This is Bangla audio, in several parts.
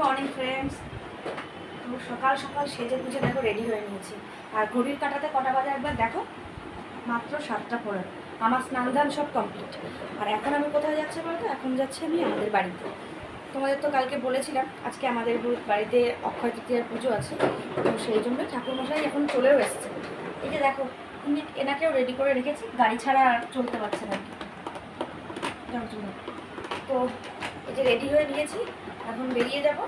মর্নিং ফ্রেন্ডস তো সকাল সকাল সেজে গুজে দেখো রেডি হয়ে নিয়েছি। আর ঘড়ির কাটাতে কটা বাজে একবার দেখো? মাত্র সাতটা পরে। আমার স্নান ধান সব কমপ্লিট আর এখন আমি কোথায় যাচ্ছি বলতো? এখন যাচ্ছি আমি আমাদের বাড়িতে। তোমাদের তো কালকে বলেছিলাম, আজকে আমাদের বাড়িতে অক্ষয় তৃতীয়ার পুজো আছে। তো সেই জন্য ঠাকুরমশাই এখন চলেও এসেছে। এই যে দেখো এনাকেও রেডি করে রেখেছি। গাড়ি ছাড়া আর চলতে পারছে না। কি। তো এই যে রেডি হয়ে নিয়েছি। এখন বেরিয়ে যাব।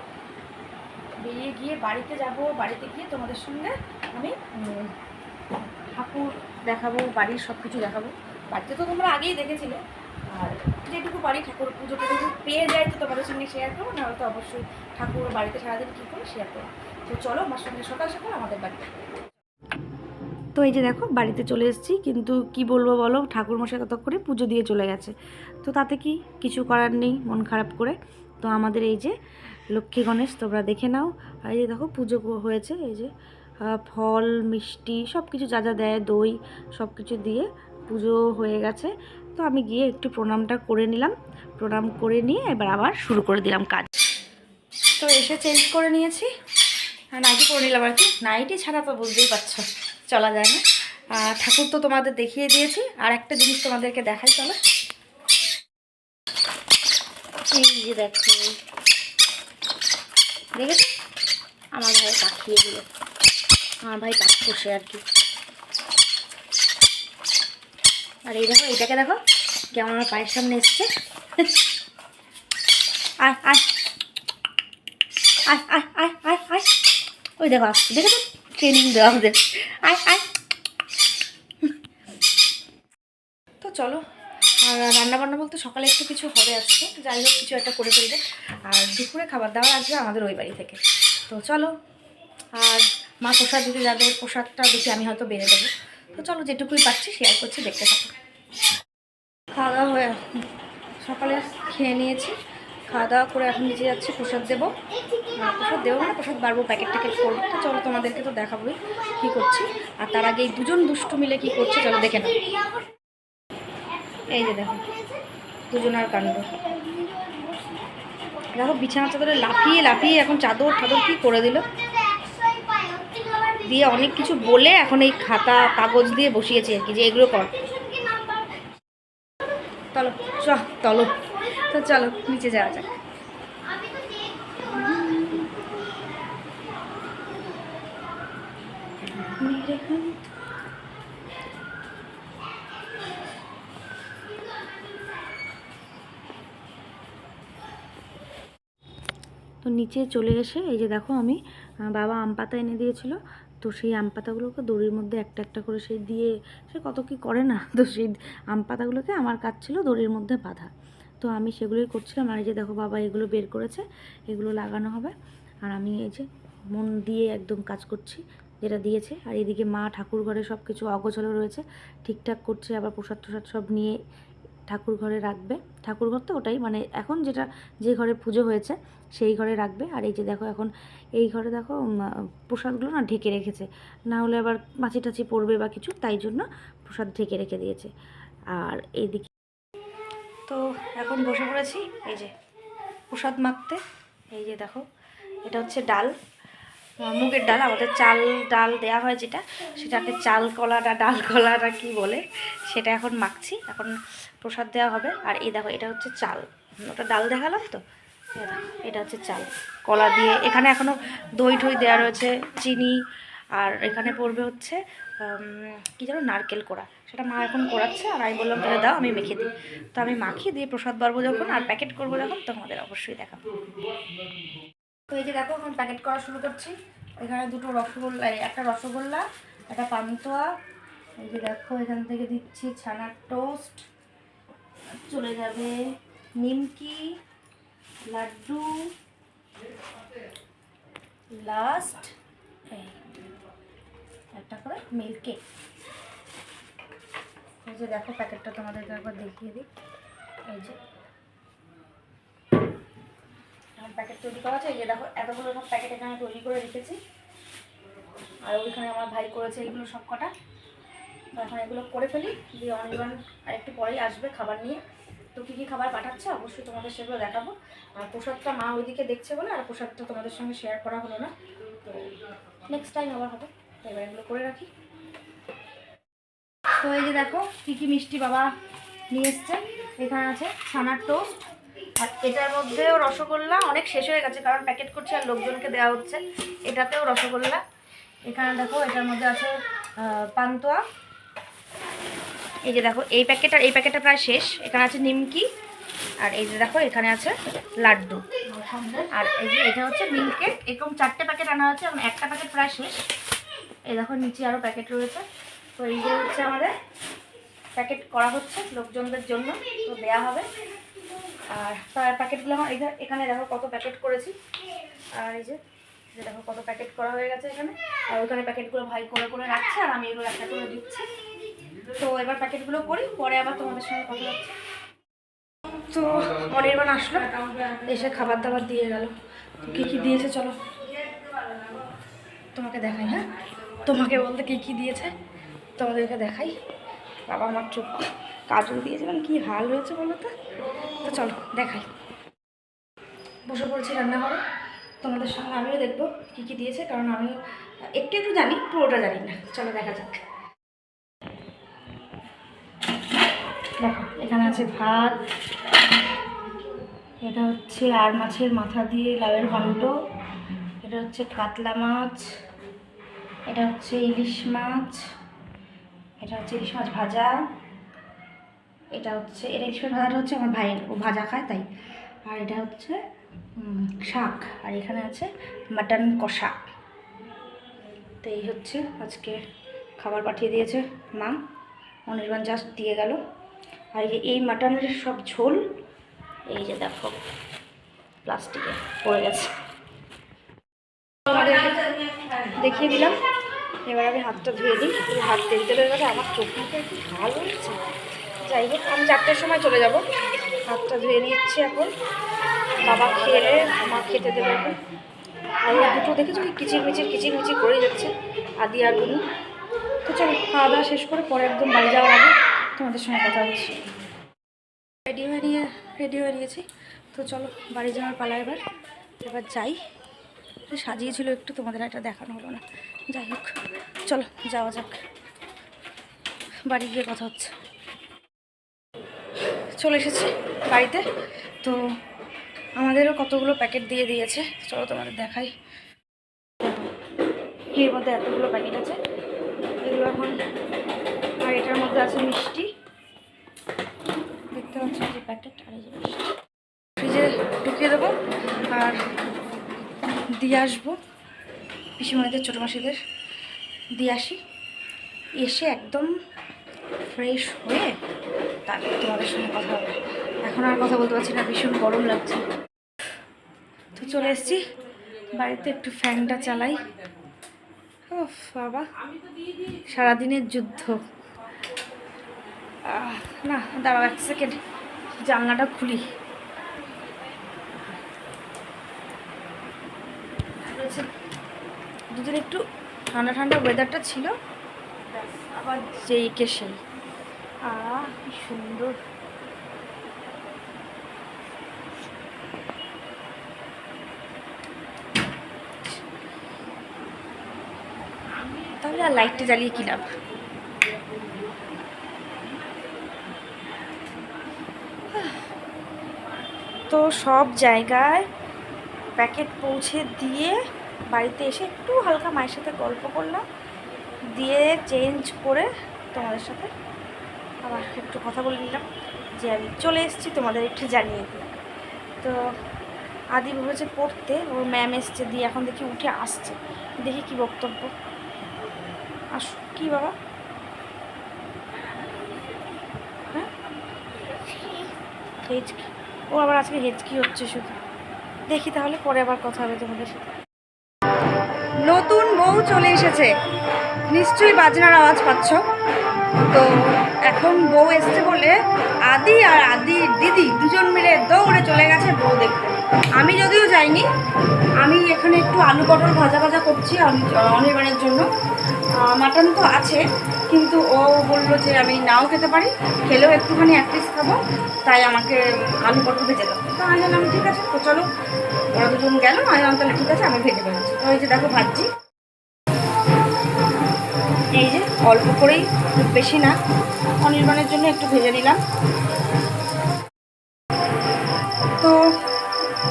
বেরিয়ে গিয়ে বাড়িতে যাব, বাড়িতে গিয়ে তোমাদের সঙ্গে আমি ঠাকুর দেখাবো, বাড়ির সব কিছু দেখাবো। বাড়িতে তো তোমরা আগেই দেখেছিলে। আর যেটুকু বাড়ি ঠাকুর পুজোটা যদি পেয়ে যায় তো তোমাদের সঙ্গে শেয়ার করব, নাহলে তো অবশ্যই ঠাকুর বাড়িতে সারাদিন কী করে শেয়ার করব। তো চলো, আমার সঙ্গে সকাল সকাল আমাদের বাড়িতে তো এই যে দেখো, বাড়িতে চলে এসেছি, কিন্তু কি বলব বলো, ঠাকুরমশাই ততক্ষণে পুজো দিয়ে চলে গেছে। তো তাতে কি কিছু করার নেই, মন খারাপ করে। তো আমাদের এই যে লক্ষ্মী গণেশ, তোমরা দেখে নাও। আর এই যে দেখো, পুজো হয়েছে, এই যে ফল, মিষ্টি সব কিছু যা যা দেয়, দই সব কিছু দিয়ে পুজো হয়ে গেছে। তো আমি গিয়ে একটু প্রণামটা করে নিলাম। প্রণাম করে নিয়ে এবার আবার শুরু করে দিলাম কাজ। তো এসে চেঞ্জ করে নিয়েছি। নাইটি পরে নিলাম আর কি। নাইটি ছাড়া তো বুঝতেই পারছ, চলা যায় না। ঠাকুর তো তোমাদের দেখিয়ে দিয়েছি। আর একটা জিনিস তোমাদেরকে দেখাই, চলো। এই যে দেখো। দেখেছ? আমার ভাই পাঠিয়ে দিল। আমার ভাই পাখ বসে আর কি। আর এই দেখো এটাকে দেখো, কেমন আমার পায়ের সামনে এসছে। আয় আয়। আয় আয় ওই দেখো, আসছে। দেখেছ? ট্রেনিং দেওয়া ওদের। আয় আয়। তো চলো আর রান্না বান্না বলতে সকালে একটু কিছু হবে আজকে। যাই হোক, কিছু একটা করে ফেলবে। আর দুপুরে খাবার দাবার আসবে আমাদের ওই বাড়ি থেকে। তো চলো, আর মা প্রসাদ দিতে যাবে, প্রসাদটা দেখি আমি হয়তো বেড়ে দেবো। তো চলো, যেটুকুই পাচ্ছি শেয়ার করছি, দেখতে থাকো। খাওয়া দাওয়া হয়ে সকালে খেয়ে নিয়েছি। খাওয়া দাওয়া করে এখন নিচে যাচ্ছি, প্রসাদ দেবো। প্রসাদ দেবো না প্রসাদ বাড়বো প্যাকেট ট্যাকেট করব। তো চলো, তোমাদেরকে তো দেখাবোই কী করছি। আর তার আগে এই দুজন দুষ্টু মিলে কী করছে, চলো দেখে নাও। এই যে দেখো দুজনার কাণ্ড। দেখো বিছানা চাদরে লাফিয়ে লাফিয়ে এখন চাদর ঠাদর কি করে দিল? দিয়ে অনেক কিছু বলে এখন এই খাতা কাগজ দিয়ে বসিয়েছে আর কি যে এগুলো কর। চলো চ চলো। তো চলো নিচে যাওয়া যাক। মেরে তো নিচে চলে এসে এই যে দেখো আমি বাবা আম পাতা এনে দিয়েছিল। তো সেই আম পাতাগুলোকে দড়ির মধ্যে একটা একটা করে সেই দিয়ে, সে কত কি করে না, তো সেই আম পাতাগুলোকে আমার কাজ ছিল দড়ির মধ্যে বাঁধা। তো আমি সেগুলোই করছিলাম। আর এই যে দেখো বাবা এগুলো বের করেছে, এগুলো লাগানো হবে। আর আমি এই যে মন দিয়ে একদম কাজ করছি, যেটা দিয়েছে। আর এদিকে মা ঠাকুর ঘরে সব কিছু অগোছালো রয়েছে, ঠিকঠাক করছে, আবার প্রসাদ টসাদ সব নিয়ে ঠাকুর ঘরে রাখবে। ঠাকুর ঘর তো ওটাই মানে এখন যেটা, যে ঘরে পুজো হয়েছে, সেই ঘরে রাখবে। আর এই যে দেখো এখন, এই ঘরে দেখো প্রসাদগুলো না ঢেকে রেখেছে। না হলে আবার মাছি টাছি পড়বে বা কিছু, তাই জন্য প্রসাদ ঢেকে রেখে দিয়েছে। আর এইদিকে তো এখন বসে পড়েছি, এই যে প্রসাদ মাখতে। এই যে দেখো, এটা হচ্ছে ডাল। মুগের ডাল, আমাদের চাল, ডাল দেয়া হয় যেটা, সেটাকে চাল কলাটা ডাল কলাটা কি বলে, সেটা এখন মাখছি, এখন প্রসাদ দেওয়া হবে। আর এই দেখো, এটা হচ্ছে চাল। ওটা ডাল দেখালাম তো? এটা হচ্ছে চাল। কলা দিয়ে, এখানে এখনও দই ঠই দেওয়া রয়েছে, চিনি, আর এখানে পড়বে হচ্ছে কি যেন নারকেল কোড়া। সেটা মা এখন কোড়াচ্ছে, আর আমি বললাম, তাহলে দাও, আমি মেখে দিই। তো আমি মাখিয়ে দিয়ে প্রসাদ বাড়বো যখন, আর প্যাকেট করব যখন, তোমাদের অবশ্যই দেখাবো। তো এই যে দেখো, এখন প্যাকেট করা শুরু করছি। এখানে দুটো রসগোল্লা একটা রসগোল্লা, একটা পান্তুয়া। এই যে দেখো, এখান থেকে দিচ্ছি ছানার টোস্ট চলে যাবে নিমকি, লাড্ডু। লাস্ট একটা করে মিল্ক এই যে দেখো প্যাকেটটা তোমাদেরকে একবার দেখিয়ে দিই। এই যে আমার প্যাকেট তৈরি করা আছে, এই যে দেখো, এতগুলো সব প্যাকেট এখানে তৈরি করে রেখেছি। আর ওইখানে আমার ভাই করেছে এগুলো সব কটা। এখন এগুলো করে ফেলি, দিয়ে অনির্বাণ আর একটু পরেই আসবে খাবার নিয়ে। তো কী কী খাবার পাঠাচ্ছে? অবশ্যই তোমাদের সেগুলো দেখাবো। আর প্রসাদটা মা ওইদিকে দেখছে বলে, আর প্রসাদটা তোমাদের সঙ্গে শেয়ার করা হলো না। তো নেক্সট টাইম আবার হবে। তো এবার এগুলো করে রাখি। তো এই যে দেখো, কী কী মিষ্টি বাবা নিয়ে এসছে। এখানে আছে ছানার টোস্ট আর এটার মধ্যেও রসগোল্লা অনেক শেষ হয়ে গেছে, কারণ প্যাকেট করছে আর লোকজনকে দেওয়া হচ্ছে। এটাতেও রসগোল্লা। এখানে দেখো, এটার মধ্যে আছে পান্তুয়া। এই যে দেখো, এই প্যাকেটটা এই প্যাকেটটা প্রায় শেষ। এখানে আছে নিমকি, আর এই যে দেখো, এখানে আছে লাড্ডু। আর এই যে এটা হচ্ছে মিল্ক কেক এরকম চারটে প্যাকেট আনা হচ্ছে এবং একটা প্যাকেট প্রায় শেষ। এই দেখো, নিচে আরও প্যাকেট রয়েছে। তো এই যে হচ্ছে আমাদের প্যাকেট করা হচ্ছে লোকজনদের জন্য, তো দেয়া হবে। আর প্যাকেটগুলো আমার এখা- এখানে দেখো কত প্যাকেট করেছি। আর এই যে দেখো কত প্যাকেট করা হয়ে গেছে এখানে। আর ওখানে প্যাকেটগুলো ভাই করে করে রাখছে, আর আমি এগুলো একটা করে দিচ্ছি। তো এবার প্যাকেটগুলো করি, পরে আবার তোমাদের সঙ্গে কথা হচ্ছে। তো অনির্বাণ আসলো, এসে খাবার দাবার দিয়ে গেল। কী কী দিয়েছে চলো, তোমাকে দেখাই হ্যাঁ? তোমাকে বলতে কী কী দিয়েছে, তোমাদেরকে দেখাই। বাবা আমার চোখ কাজল দিয়েছিলাম কি হাল হয়েছে বলো তো? চলো, দেখাই। বসে পড়েছি রান্নাঘরে। তোমাদের সঙ্গে আমিও দেখব কী কী দিয়েছে, কারণ আমিও একটু একটু জানি, পুরোটা জানি না। চলো, দেখা যাক। দেখো, এখানে আছে ভাত, এটা হচ্ছে আর মাছের মাথা দিয়ে লাউয়ের ঘন্ট, এটা হচ্ছে কাতলা মাছ, এটা হচ্ছে ইলিশ মাছ, এটা হচ্ছে ইলিশ মাছ ভাজা। এটা হচ্ছে এটা ইলিশ ভাজাটা হচ্ছে আমার ভাইয়ের ও ভাজা খায় তাই আর এটা হচ্ছে শাক আর এখানে আছে মাটন কষা তো এই হচ্ছে আজকে খাবার পাঠিয়ে দিয়েছে মা অনির্বাণ জাস্ট দিয়ে গেল আর এই এই মাটনের সব ঝোল এই যে দেখো প্লাস্টিকে পড়ে গেছে দেখিয়ে দিলাম এবার আমি হাতটা ধুয়ে দিই হাত দেখতে হয়ে গেলে আমার চোখ মুখে একটু ভালো হচ্ছে যাই হোক, আমি চারটের সময় চলে যাব। হাতটা ধুয়ে নিচ্ছি এখন। বাবা খেলে মা খেতে দেবে এখন। আর দুটো দেখেছ কিচির মিচির কিচির মিচির করে যাচ্ছে, আদি আর গুনু তো চলো, খাওয়া দাওয়া শেষ করে পরে একদম বাড়ি যাওয়ার আগে তোমাদের সঙ্গে কথা হচ্ছে। রেডি হয়ে নিয়ে, রেডি হয়ে নিয়েছি। তো চলো, বাড়ি যাওয়ার পালা এবার। এবার যাই। সাজিয়েছিল একটু, তোমাদের এটা দেখানো হলো না। যাই হোক, চলো, যাওয়া যাক। বাড়ি গিয়ে কথা হচ্ছে। চলে এসেছি বাড়িতে। তো আমাদেরও কতগুলো প্যাকেট দিয়ে দিয়েছে। চলো তোমাদের দেখাই। এর মধ্যে এতগুলো প্যাকেট আছে। এগুলো এখন আর এটার মধ্যে আছে মিষ্টি। দেখতে পাচ্ছি যে প্যাকেট আর এই যে মিষ্টি। ফ্রিজে ঢুকিয়ে দেবো আর দিয়ে আসব। পিসিমাদের ছোটো মাসিদের দিয়ে আসি। এসে একদম ফ্রেশ হয়ে তারপর তোমাদের সঙ্গে কথা হবে। এখন আর কথা বলতে পারছি না, ভীষণ গরম লাগছে। তো চলে এসেছি, বাড়িতে একটু ফ্যানটা চালাই। ও বাবা, সারাদিনের যুদ্ধ। না, দাঁড়াও এক সেকেন্ড জানলাটা খুলি। দুদিন একটু ঠান্ডা ঠান্ডা ওয়েদারটা ছিল, আবার যেই কে সেই। আহ, কি সুন্দর। তাহলে আর লাইটটা জ্বালিয়ে কি তো সব জায়গায় প্যাকেট পৌঁছে দিয়ে বাড়িতে এসে একটু হালকা মায়ের সাথে গল্প করলাম, দিয়ে চেঞ্জ করে তোমাদের সাথে আবার একটু কথা বলে নিলাম যে আমি চলে এসেছি তোমাদের একটু জানিয়ে দিই। তো আদি ভেবেছে পড়তে ওর ম্যাম এসছে, দিয়ে এখন দেখি উঠে আসছে। দেখি কি বক্তব্য। আস, কি বাবা? হ্যাঁ? হেচকি। ও আবার আজকে হেচকি হচ্ছে শুধু। দেখি তাহলে পরে আবার কথা হবে তোমাদের সাথে। নতুন বউ চলে এসেছে। নিশ্চয়ই বাজনার আওয়াজ পাচ্ছ। তো এখন বউ এসছে বলে আদি আর আদি দিদি দুজন মিলে দৌড়ে চলে গেছে বউ দেখতে। আমি যদিও যাইনি, আমি এখানে একটু আলু পটল ভাজা ভাজা করছি অনি- অনির্বাণের জন্য। মাটন তো আছে, কিন্তু ও বলল যে আমি নাও খেতে পারি, খেলেও একটুখানি এক পিস খাব, তাই আমাকে আলু পটল ভেজে দাও। তো আমি জানলাম ঠিক আছে, তো চলো। ওরা দুজন গেল, আমি তাহলে ঠিক আছে, আমি ভেজে ফেলছি তো এই যে দেখো, ভাজছি। এই যে, অল্প করেই, খুব বেশি না। অনির্বাণের জন্য একটু ভেজে নিলাম। তো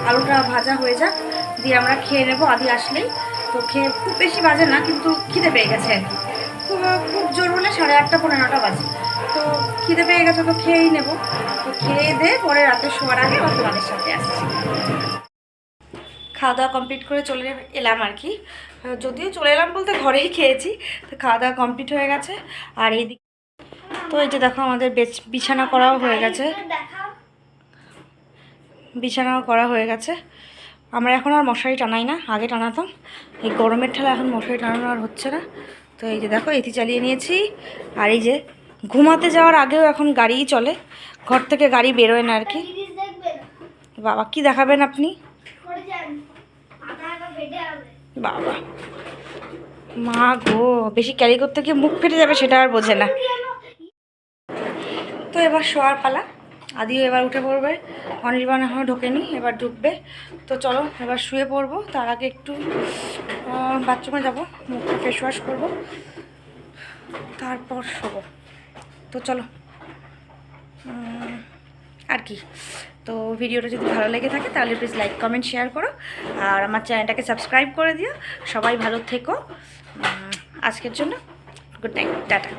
আলুটা ভাজা হয়ে যাক, দিয়ে আমরা খেয়ে নেব আদি আসলেই। তো খেয়ে খুব বেশি বাজে না, কিন্তু খিদে পেয়ে গেছে আর কি। খুব খুব জোর হলে সাড়ে আটটা পনেরোটা বাজে। তো খিদে পেয়ে গেছে, তো খেয়েই নেব। তো খেয়ে দিয়ে পরে রাতে শোয়ার আগে আবার তোমাদের সাথে আসছি। খাওয়া দাওয়া কমপ্লিট করে চলে এলাম আর কি। যদিও চলে এলাম বলতে ঘরেই খেয়েছি, তো খাওয়া দাওয়া কমপ্লিট হয়ে গেছে। আর এই দিক তো এই যে দেখো আমাদের বিছানা করাও হয়ে গেছে। বিছানাও করা হয়ে গেছে। আমরা এখন আর মশারি টানাই না, আগে টানাতাম। এই গরমের ঠেলা এখন মশারি টানানো আর হচ্ছে না। তো এই যে দেখো এটি চালিয়ে নিয়েছি। আর এই যে ঘুমাতে যাওয়ার আগেও এখন গাড়িই চলে। ঘর থেকে গাড়ি বেরোয় না আর কি। বাবা, কি দেখাবেন আপনি করে যান মাথা আগে ফেটে হবে বাবা। মা গো, বেশি ক্যারি করতে গিয়ে মুখ ফেটে যাবে সেটা আর বোঝে না। তো এবার শোয়ার পালা। আদিও এবার উঠে পড়বে। অনির্বাণ এখনও ঢোকেনি, এবার ঢুকবে। তো চলো এবার শুয়ে পড়ব। তার আগে একটু বাথরুমে যাব। মুখটা ফেস ওয়াশ করব। তারপর শোবো। তো চলো। আর কি। তো ভিডিওটা যদি ভালো লেগে থাকে, তাহলে প্লিজ লাইক কমেন্ট শেয়ার করো। আর আমার চ্যানেলটাকে সাবস্ক্রাইব করে দিও। সবাই ভালো থেকো। আজকের জন্য গুড নাইট টাটা।